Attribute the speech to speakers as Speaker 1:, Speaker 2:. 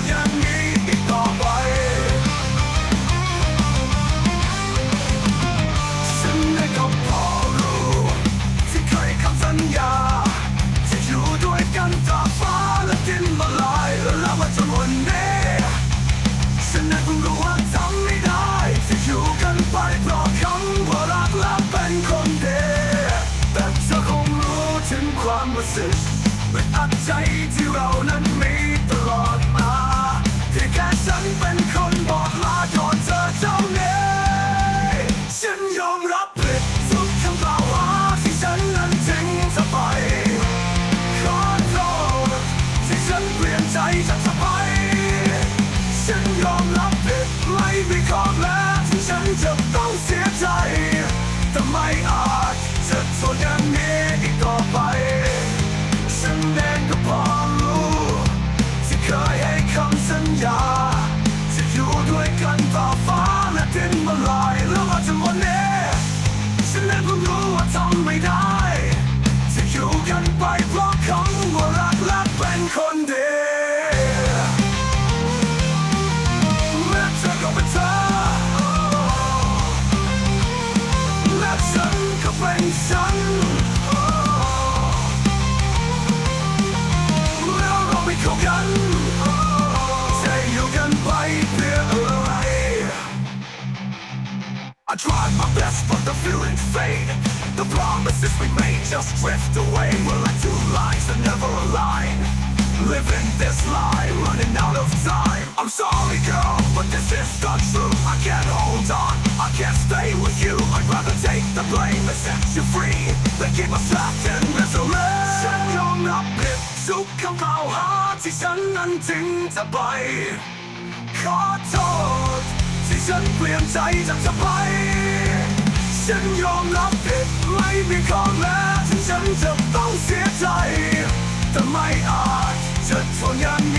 Speaker 1: จะทนอย่างนี้อีกต่อไปฉันได้ก็พอรู้ที่เคยคำสัญญาจะอยู่ด้วยกันตราฟ้าและดินมาลายแล้วมาจนวันนี้ฉันนั้นเพิ่งรู้ว่าทำไม่ได้จะอยู่กันไปเพราะคำว่ารักและเป็นคนเดียวแต่เธอคงรู้ถึงความรู้สึกเป็นอัดใจที่เรานั้นมี Lies and surprise I tried my best but the feelings fade The promises we made just drift away We're like two lines that never align Living this lie, running out of time I'm sorry girl, but this is the truth I can't hold on, I can't stay with you I'd rather take the blame and set you free Than keep us trapped in misery ฉันยอมรับผิดทุกคำกล่าวหาที่ฉันนั้นทิ้งเธอไป ขอโทษที่ ฉันเปลี่ยนใจจากจะไป ฉันยอมรับผิดไม่มีข้อแม้ที่ฉันจะต้องเสียใจ แต่ไม่อาจจะทนยัง